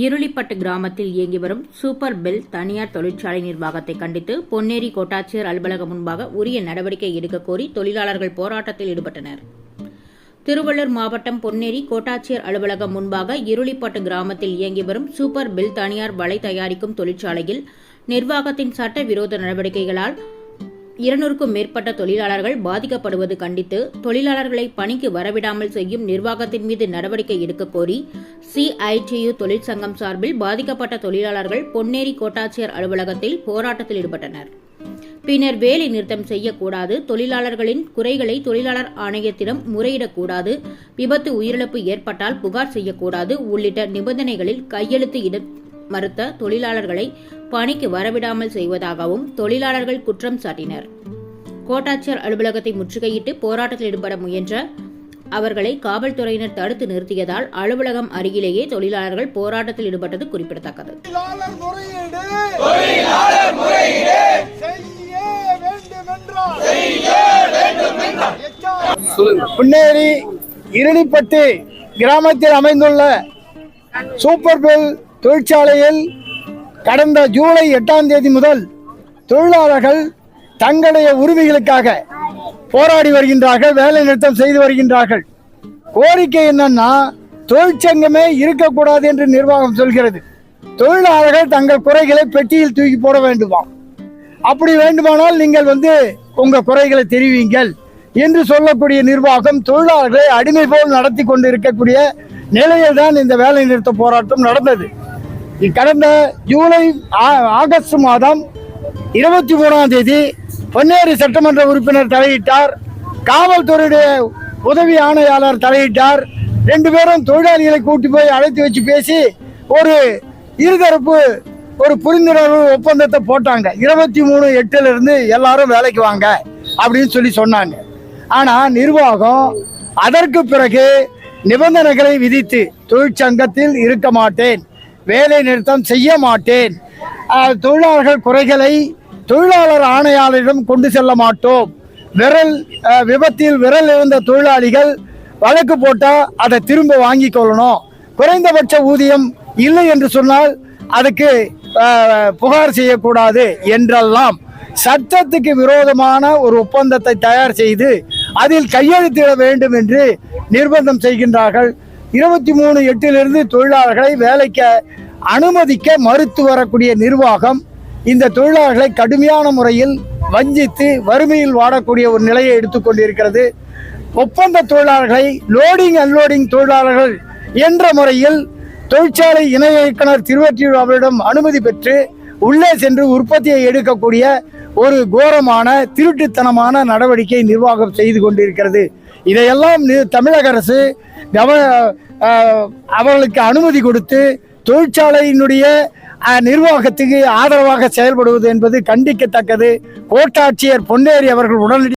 இருளிப்பட்டு கிராமத்தில் இயங்கி வரும் சூப்பர் பெல் தனியார் தொழிற்சாலை நிர்வாகத்தை கண்டித்து பொன்னேரி கோட்டாட்சியர் அலுவலகம் முன்பாக உரிய நடவடிக்கை எடுக்க கோரி தொழிலாளர்கள் போராட்டத்தில் ஈடுபட்டனர். திருவள்ளூர் மாவட்டம் பொன்னேரி கோட்டாட்சியர் அலுவலகம் முன்பாக இருளிப்பட்டு கிராமத்தில் இயங்கி வரும் சூப்பர் பெல் தனியார் வலை தயாரிக்கும் தொழிற்சாலையில் நிர்வாகத்தின் சட்டவிரோத நடவடிக்கைகளால் இருநூறுக்கும் மேற்பட்ட தொழிலாளர்கள் பாதிக்கப்படுவது கண்டித்து தொழிலாளர்களை பணிக்கு வரவிடாமல் செய்யும் நிர்வாகத்தின் மீது நடவடிக்கை எடுக்க கோரி சிஐடியு தொழிற்சங்கம் சார்பில் பாதிக்கப்பட்ட தொழிலாளர்கள் பொன்னேரி கோட்டாட்சியர் அலுவலகத்தில் போராட்டத்தில் ஈடுபட்டனர். பின்னர் வேலை நிறுத்தம் செய்யக்கூடாது தொழிலாளர்களின் குறைகளை தொழிலாளர் ஆணையத்திடம் முறையிடக்கூடாது விபத்து உயிரிழப்பு ஏற்பட்டால் புகார் செய்யக்கூடாது உள்ளிட்ட நிபந்தனைகளில் கையெழுத்து இட மறுத்த தொழிலாளர்களை பணிக்கு வரவிடாமல் செய்வதாகவும் தொழிலாளர்கள் குற்றம் சாட்டினர். கோட்டாட்சியர் அலுவலகத்தை முற்றுகையிட்டு போராட்டத்தில் ஈடுபட முயன்ற அவர்களை காவல்துறையினர் தடுத்து நிறுத்தியதால் அலுவலகம் அருகிலேயே தொழிலாளர்கள் போராட்டத்தில் ஈடுபட்டது குறிப்பிடத்தக்கது. புன்னேரி இருளிப்பட்டு கிராமத்தில் அமைந்துள்ள சூப்பர் பெல் தொழிற்சாலையில் கடந்த ஜூலை எட்டாம் தேதி முதல் தொழிலாளர்கள் தங்களுடைய உரிமைகளுக்காக போராடி வருகின்றார்கள் வேலை நிறுத்தம் செய்து வருகின்றார்கள். கோரிக்கை என்னன்னா தொழிற்சங்கமே இருக்கக்கூடாது என்று நிர்வாகம் சொல்கிறது. தொழிலாளர்கள் தங்கள் குறைகளை பெட்டியில் தூக்கி போட வேண்டுமா அப்படி வேண்டுமானால் நீங்கள் வந்து உங்கள் குறைகளை தெரிவிங்கள் என்று சொல்லக்கூடிய நிர்வாகம் தொழிலாளர்களை அடிமை போல் நடத்தி கொண்டு இருக்கக்கூடிய நிலையில் தான் இந்த வேலை நிறுத்த போராட்டம் நடந்தது. கடந்த ஜூலை ஆ- ஆகஸ்ட் மாதம் இருபத்தி மூணாம் தேதி பொன்னேரி சட்டமன்ற உறுப்பினர் தலையிட்டார். காவல்துறையுடைய உதவி ஆணையாளர் தலையிட்டார். ரெண்டு பேரும் தொழிலாளிகளை கூட்டி போய் அழைத்து வச்சு பேசி ஒரு இருதரப்பு ஒரு புரிந்துணர்வு ஒப்பந்தத்தை போட்டாங்க. இருபத்தி மூணு எட்டுல இருந்து எல்லாரும் வேலைக்கு வாங்க அப்படின்னு சொல்லி சொன்னாங்க. ஆனா நிர்வாகம் அதற்கு பிறகு நிபந்தனைகளை விதித்து தொழிற்சங்கத்தில் இருக்க மாட்டேன். வேலை நிறுத்தம் செய்ய மாட்டேன். தொழிலாளர்கள் குறைகளை தொழிலாளர் ஆணையாளரிடம் கொண்டு செல்ல மாட்டோம். விரல் விபத்தில் விரல் இருந்த தொழிலாளிகள் வழக்கு போட்டால் அதை திரும்ப வாங்கி கொள்ளணும். குறைந்தபட்ச ஊதியம் இல்லை என்று சொன்னால் அதுக்கு புகார் செய்யக்கூடாது என்றெல்லாம் சட்டத்துக்கு விரோதமான ஒரு ஒப்பந்தத்தை தயார் செய்து அதில் கையெழுத்திட வேண்டும் என்று நிர்பந்தம் செய்கின்றார்கள். இருபத்தி மூணு எட்டிலிருந்து தொழிலாளர்களை வேலைக்கு அனுமதிக்க மறுத்து வரக்கூடிய நிர்வாகம் இந்த தொழிலாளர்களை கடுமையான முறையில் வஞ்சித்து வறுமையில் வாடக்கூடிய ஒரு நிலையை எடுத்துக்கொண்டிருக்கிறது ஒப்பந்த தொழிலாளர்களை லோடிங் அன்லோடிங் தொழிலாளர்கள் என்ற முறையில் தொழிற்சாலை இணை இயக்குனர் திருவற்றியூர் அவரிடம் அனுமதி பெற்று உள்ளே சென்று உற்பத்தியை எடுக்கக்கூடிய ஒரு கோரமான திருட்டுத்தனமான நடவடிக்கை நிர்வாகம் செய்து கொண்டிருக்கிறது. இதையெல்லாம் தமிழக அரசு கவ அவர்களுக்கு அனுமதி கொடுத்து தொழிற்சாலையினுடைய நிர்வாகத்துக்கு ஆதரவாக செயல்படுவது என்பது கண்டிக்கத்தக்கது. கோட்டாட்சியர் பொன்னேரி அவர்கள் உடனடி